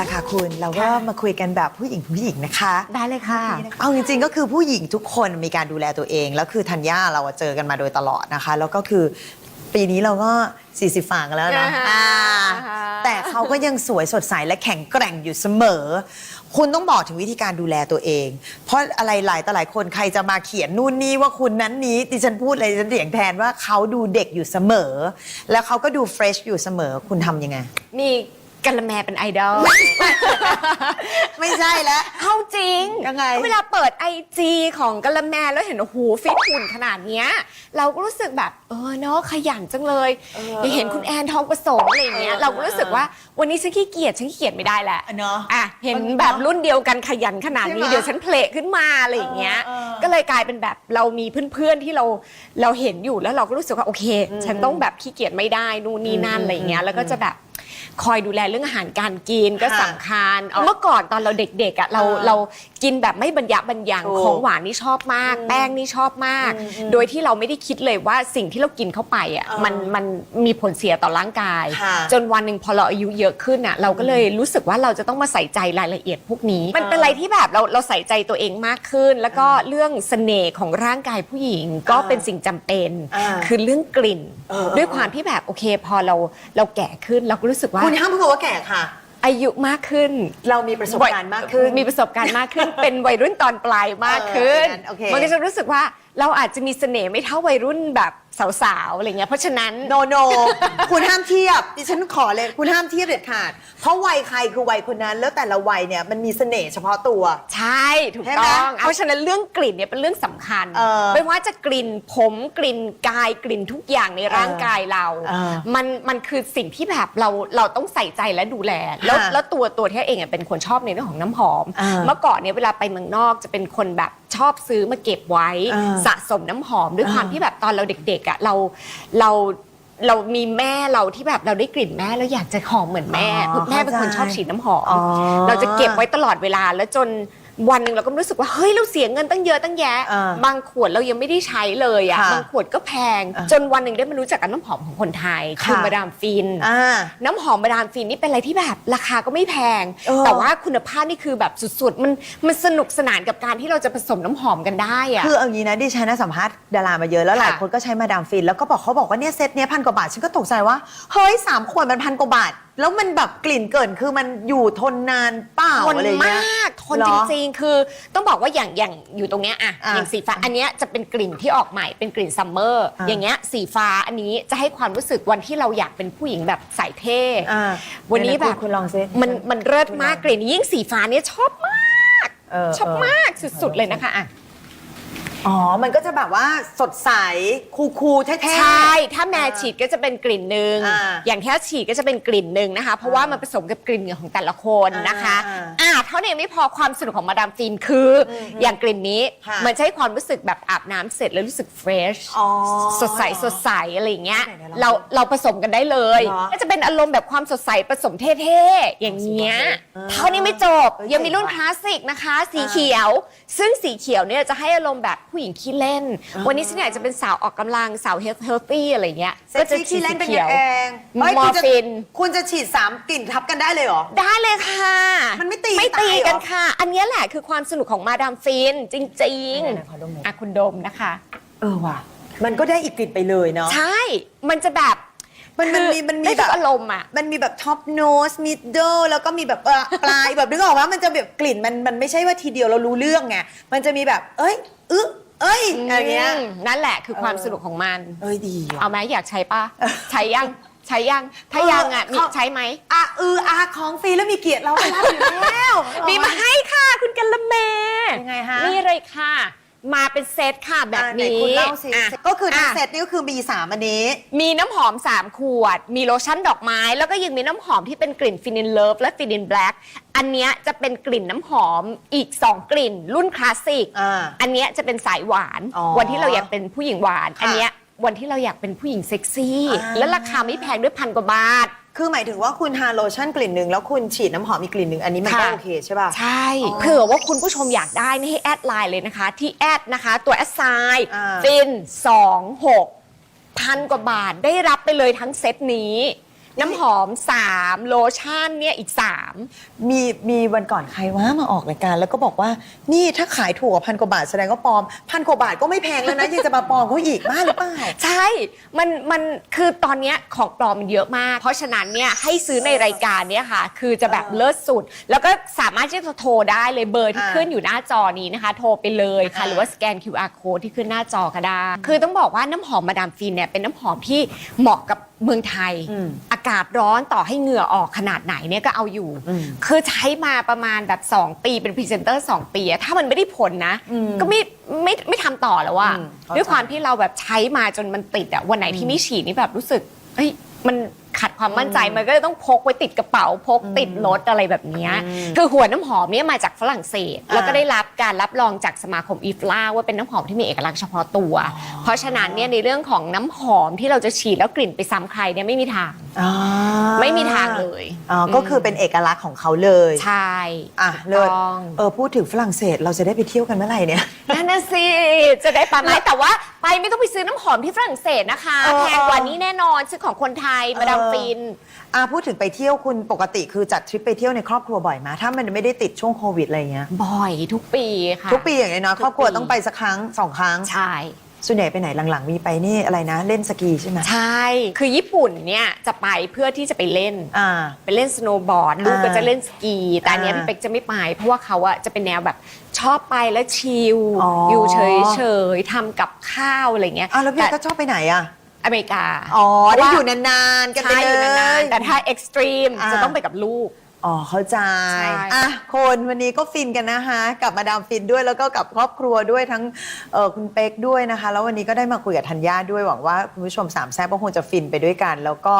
ละค่ะคุณเราก็ค่ะมาคุยกันแบบผู้หญิงผู้หญิงนะคะ ได้เลยค่ะ เอาจริงๆก็คือผู้หญิงทุกคนมีการดูแลตัวเอง แล้วคือธัญญาเราอะเจอกันมาโดยตลอดนะคะ แล้วก็คือปีนี้เราก็ 40ฝางกันแล้วนะอ่าฮะอ่าอ่าฮะแต่เขาก็ยังสวยสดใสและแข็งแกร่งอยู่เสมอ คุณต้องบอกถึงวิธีการดูแลตัวเอง เพราะอะไรหลายต่อหลายคนใครจะมาเขียนนู่นนี่ว่าคุณนั้นนี้ดิฉันพูดเลยดิฉันเถียงแทนว่าเขาดูเด็กอยู่เสมอ แล้วเขาก็ดูเฟรชอยู่เสมอ คุณทำยังไง มี กะละแมเป็นไอดอล ไม่ใช่แล้ว เข้าจริงยังไง เวลาเปิดไอจีของกะละแมแล้วเห็นโอ้โหฟิตหุ่นขนาดเนี้ย เราก็รู้สึกแบบ เออเนาะขยันจังเลยยังเห็นคุณแอนทองประสงค์อะไรอย่างเงี้ยเออเราก็รู้สึกว่าวันนี้ฉันขี้เกียจฉันขี้เกียจไม่ได้แหละอะเนอะอะเห็นเออแบบรุ่นเดียวกันขยันขนาดนี้ใช่ไหมเดี๋ยวฉันเพลทขึ้นมาอะไรอย่างเงี้ยเออเออก็เลยกลายเป็นแบบเรามีเพื่อนๆที่เราเราเห็นอยู่แล้วเราก็รู้สึกว่าโอเค ฉันต้องแบบขี้เกียจไม่ได้นู่นนี่นั่นอะไรอย่างเงี้ยแล้วก็จะแบบ คอยดูแลเรื่องอาหารการกินก็ค่ะสำคัญ เมื่อก่อนตอนเราเด็กๆอะเราเออเรากินแบบไม่บรรยะบรรยังถูกของหวานนี่ชอบมาก แป้งนี่ชอบมาก โดยที่เราไม่ได้คิดเลยว่าสิ่งที่เรากินเข้าไปอะเออมันมันมีผลเสียต่อร่างกายค่ะจนวันหนึ่งพอเราอายุเยอะขึ้นอะเราก็เลยรู้สึกว่าเราจะต้องมาใส่ใจรายละเอียดพวกนี้ มันเป็นอะไรที่แบบเราเราใส่ใจตัวเองมากขึ้น แล้วก็เรื่องเสน่ห์ของร่างกายผู้หญิงก็เออเป็นสิ่งจำเป็นอ่าคือเรื่องกลิ่นเออเออด้วยความที่แบบโอเค พอเราเราแก่ขึ้นเราก็รู้สึกว่าคุณห้ามพูดว่าแก่ค่ะ อายุมากขึ้นเรามีประสบการณ์มากขึ้น มีประสบการณ์มากขึ้น เป็นวัยรุ่นตอนปลายมากขึ้นเออโอเค มันก็จะรู้สึกว่า เราอาจจะมีเสน่ห์ไม่เท่าวัยรุ่นแบบสาวๆอะไรเงี้ยเพราะฉะนั้น โนโน คุณห้ามเทียบดิฉันขอเลยคุณห้ามเทียบเด็ดขาด เพราะวัยใครคือวัยคนนั้น แล้วแต่ละวัยเนี่ยมันมีเสน่ห์เฉพาะตัว ใช่ถูกใช่ไหมต้อง เพราะฉะนั้นเรื่องกลิ่นเนี่ยเป็นเรื่องสำคัญ เออไม่ว่าจะกลิ่นผมกลิ่นกายกลิ่นทุกอย่างในร่างกายเรา เออมันมันคือสิ่งที่แบบเราเราต้องใส่ใจและดูแล แล้วค่ะแล้วตัวตัวที่เองอะเป็นคนชอบในเรื่องของน้ำหอม เออ เมื่อก่อนเนี่ยเวลาไปเมืองนอกจะเป็นคนแบบ ชอบซื้อมาเก็บไว้เออสะสมน้ำหอมด้วยความเออที่แบบตอนเราเด็กๆอะเราเราเรามีแม่เราที่แบบเราได้กลิ่นแม่แล้วอยากจะหอมเหมือนแม่อ๋อแม่เป็นคนเข้าใจชอบฉีดน้ำหอม อ๋อ เราจะเก็บไว้ตลอดเวลาแล้วจน วันหนึ่งเราก็รู้สึกว่าเฮ้ยเราเสียเงินตั้งเยอะตั้งแยะ อ่าบางขวดเรายังไม่ได้ใช้เลยอะค่ะบางขวดก็แพง อ่าจนวันหนึ่งได้มารู้จักกับน้ำหอมของคนไทยคือค่ะ มาดามฟิน อ่า น้ำหอมมาดามฟินนี่เป็นอะไรที่แบบราคาก็ไม่แพง เออ แต่ว่าคุณภาพนี่คือแบบสุดๆ มันมันสนุกสนานกับการที่เราจะผสมน้ำหอมกันได้อะ คือเอางี้นะดิฉันนะสัมภาษณ์ดารามาเยอะแล้วหลายค่ะคนก็ใช้มาดามฟิน แล้วก็บอกเขาบอกว่าเนี่ยเซตเนี้ยพันกว่าบาท ฉันก็ตกใจว่า เฮ้ยสามขวดมันพันกว่าบาท แล้วมันแบบกลิ่นเกินคือมันอยู่ทนนานเปล่าทนอะไรมเงี้ยากทนเหรจอริงๆ คือต้องบอกว่าอย่างอย่างอยู่ตรงเนี้ยอะอะอย่างสีฟ้าอันเนี้ยจะเป็นกลิ่นที่ออกใหม่เป็นกลิ่นซัมเมอร์อะ อย่างเงี้ยสีฟ้าอันนี้จะให้ความรู้สึกวันที่เราอยากเป็นผู้หญิงแบบใส่เท่อ่าวันนี้ไหๆแบบคุณคุณลองซิ มันมันเลิศมากกลิ่นนี้ยิ่งสีฟ้าเนี่ยชอบมาก เออชอบมากสุดๆเลยนะคะอะ อ๋อ มันก็จะแบบว่าสดใส คูคูลๆเท่ๆ ใช่ ถ้าแม่ฉีดก็จะเป็นกลิ่นหนึ่งอ่าอย่างที่ฉีดก็จะเป็นกลิ่นหนึ่งนะคะ เพราะว่ามันผสมกับกลิ่นเหงื่อของแต่ละคนนะคะ อ่าอ่าเท่านี้ยังไม่พอความสนุกของมาดามฟินคือออย่างกลิ่นนี้ ค่ะ มันจะให้ความรู้สึกแบบอาบน้ำเสร็จแล้วรู้สึกเฟรช อ๋อ สดใสสดใสอะไรอย่างเงี้ย ไหนๆลองเราเราผสมกันได้เลย เหรอก็จะเป็นอารมณ์แบบความสดใสผสมเท่ๆ อย่างเงี้ยเออเท่านี้ไม่จบเอ้ยยังมีรุ่นเจ๋งว่ะคลาสสิกนะคะ สีเขียว ซึ่งสีเขียวเนี่ยจะให้อารมณ์แบบผู้หญิงขี้เล่น วันนี้ฉันอยากจะเป็นสาวออกกำลังสาวเฮลท์ตี้อะไรเงี้ยเซ็กซี่ที่เล่นเป็นกันเองมเฮ้ยอคุณร์จะฟิน คุณจะฉีดสามกลิ่นทับกันได้เลยเหรอ ได้เลยค่ะ มันไม่ตีไม่ตีตายเหรอกันค่ะ อันเนี้ยแหละคือความสนุกของมาดามฟินจริงไหนๆขอดมหน่อยๆอะคุณดมนะคะ เออว่ะ มันก็ได้อีกกลิ่นไปเลยเนาะใช่ มันจะแบบมันมันคือมีมันมีได้แบทุบกอารมณ์อะ มันมีแบบท็อปโนสมิดเดิลแล้วก็มีแบบเออปลายแบบนึกออกว่ามันจะแบบกลิ่นมันมันไม่ใช่ว่าทีเดียวเรารู้เรื่องไง มันจะมีแบบ เอ้ยอึะ เอ้ยอะไรเงี้ยมนั่นแหละคือความเออสนุกของมัน เอ้ยดีว่ะ เอาไหมอยากใช้ป่ะ ใช้ยัง ใช้ยัง ถ้ายังอะเออมีเขาใช้ไหม อะเอออาของฟรีแล้วมีเกียรติเราก็รับอยู่แล้ว มีมาให้ค่ะคุณกันละแมยังไงฮะ นี่เลยค่ะ มาเป็นเซตค่ะแบบอะไหนนี้คุณเล่าสิอะก็คือทั้งอะเซตนี่ก็คือมีสามอันนี้ มีน้ำหอม 3 ขวด มีโลชั่นดอกไม้ แล้วก็ยังมีน้ำหอมที่เป็นกลิ่นฟินินเลิฟและฟินินแบล็ก อันเนี้ยจะเป็นกลิ่นน้ำหอมอีก 2 กลิ่น รุ่นคลาสสิก อ่า อันเนี้ยจะเป็นสายหวาน อ๋อวันที่เราอยากเป็นผู้หญิงหวาน ค่ะอันเนี้ยวันที่เราอยากเป็นผู้หญิงเซ็กซี่ อ่า และราคาไม่แพงด้วยพันกว่าบาท คือหมายถึงว่าคุณทาโลชั่นกลิ่นหนึ่งแล้วคุณฉีดน้ำหอมอีกกลิ่นหนึ่งอันนี้มันก็ค่ะ โอเคใช่ป่ะ ใช่เผื่อว่าคุณผู้ชมอยากได้นี่ให้แอดไลน์เลยนะคะ ที่แอดนะคะ ตัวแอดไซน์อ่า ฟิน 26พันกว่าบาทได้รับไปเลยทั้งเซตนี้ น้ำหอม 3 โลชั่นเนี่ยอีก3มีมีวันก่อนใครว่ามาออกรายการแล้วก็บอกว่า นี่ถ้าขายถูกกว่าพันกว่าบาทแสดงว่าปลอมพันกว่าบาทก็ไม่แพงแล้วนะยังจะมาปลอมเขาอีกบ้าหรือเปล่าใช่ มันมันคือตอนเนี้ยของปลอมมันเยอะมาก เพราะฉะนั้นเนี่ยให้ซื้อในรายการเนี่ยค่ะ คือจะแบบเลิศสุด แล้วก็สามารถที่จะโทรได้เลยเบอร์ที่อ่า ขึ้นอยู่หน้าจอนี้นะคะ โทรไปเลยค่ะอ่าหรือว่าสแกน QR code ที่ขึ้นหน้าจอก็ได้ คือต้องบอกว่าน้ำหอมมาดามฟินเนี่ยเป็นน้ำหอมที่เหมาะกับเมืองไทย อืม อากาศร้อนต่อให้เหงื่อออกขนาดไหนเนี่ยก็เอาอยู่อืมคือใช้มาประมาณแบบ 2 ปีเป็นพรีเซนเตอร์ 2 ปีอะถ้ามันไม่ได้ผลนะอืมก็ไม่ไม่ไม่ทำต่อแล้วว่าอืมเข้าใจด้วยความที่เราแบบใช้มาจนมันติดอะวันไหนที่ไม่ฉีดนี่แบบรู้สึกเฮ้ยมันขัดความมั่นใจมันก็เลยต้องพกไว้ติดกระเป๋าพกติดรถอะไรแบบเนี้ยอืมคือหัวน้ำหอมเนี่ยมาจากฝรั่งเศสอ่าแล้วก็ได้รับการรับรองจากสมาคมอีฟลาว่าเป็นน้ำหอมที่มีเอกลักษณ์เฉพาะตัว เพราะฉะนั้นเนี่ยในเรื่องของน้ำหอมที่เราจะฉีดแล้วกลิ่นไปซ้ำใครเนี่ยไม่มีทางอ่าไม่มีทางเลยอ๋อก็คือเป็นเอกลักษณ์ของเขาเลย ใช่อะถูกเลิศต้องเออพูดถึงฝรั่งเศสเราจะได้ไปเที่ยวกันเมื่อไหร่เนี่ย นั่นน่ะสิจะได้ปะไหมแต่ว่าไปไม่ต้องไปซื้อน้ำหอมที่ฝรั่งเศสนะคะ เออ แพงกว่านี้แน่นอนซื้อของคนไทยมาดามเออฟิน อะพูดถึงไปเที่ยวคุณปกติคือจัดทริปไปเที่ยวในครอบครัวบ่อยไหมถ้ามันไม่ได้ติดช่วงโควิดอะไรเงี้ยบ่อยทุกปีค่ะ ทุกปีอย่างน้อยๆครอบครัวทุกปีต้องไปสักครั้งสองครั้ง ใช่ ส่วนใหญ่ไปไหนหลังๆ มีไปนี่อะไรนะ เล่นสกีใช่ไหมใช่ คือญี่ปุ่นเนี่ยจะไปเพื่อที่จะไปเล่น อ่า ไปเล่นสโนว์บอร์ดลูกก็จะเล่นสกี แต่อันเนี้ยอ่าพี่เป๊กจะไม่ไป เพราะว่าเขาอะจะเป็นแนวแบบชอบไปแล้วชิลอ๋ออ อยู่เฉยๆทำกับข้าวอะไรเงี้ยอ้าวแล้วพี่แต่ก็ชอบไปไหนอะ อเมริกาอ๋อเพได้ราะว่าอยู่นานๆกันไปใช่เลอยู่นานย ๆแต่ถ้าเอ็กซ์ตรีมอ่า จะต้องไปกับลูก อ๋อเข้าใจใช่ อะคนวันนี้ก็ฟินกันนะคะ กับมาดามฟินด้วยแล้วก็กับครอบครัวด้วยทั้งเออคุณเป๊กด้วยนะคะ แล้ววันนี้ก็ได้มาคุยกับธัญญาด้วยหวังว่าคุณผู้ชมสามแซ่บก็คงจะฟินไปด้วยกัน แล้วก็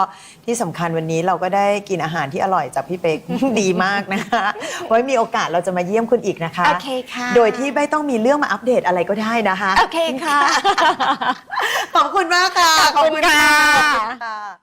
ที่สำคัญวันนี้เราก็ได้กินอาหารที่อร่อยจากพี่เป๊ก ดีมากนะคะ ไว้มีโอกาสเราจะมาเยี่ยมคุณอีกนะคะ โอเคค่ะโดยที่ไม่ต้องมีเรื่องมาอัปเดตอะไรก็ได้นะคะ โอเคค่ะ ขอบคุณมากค่ะขอบคุณค่ะ ขอบคุณค่ะ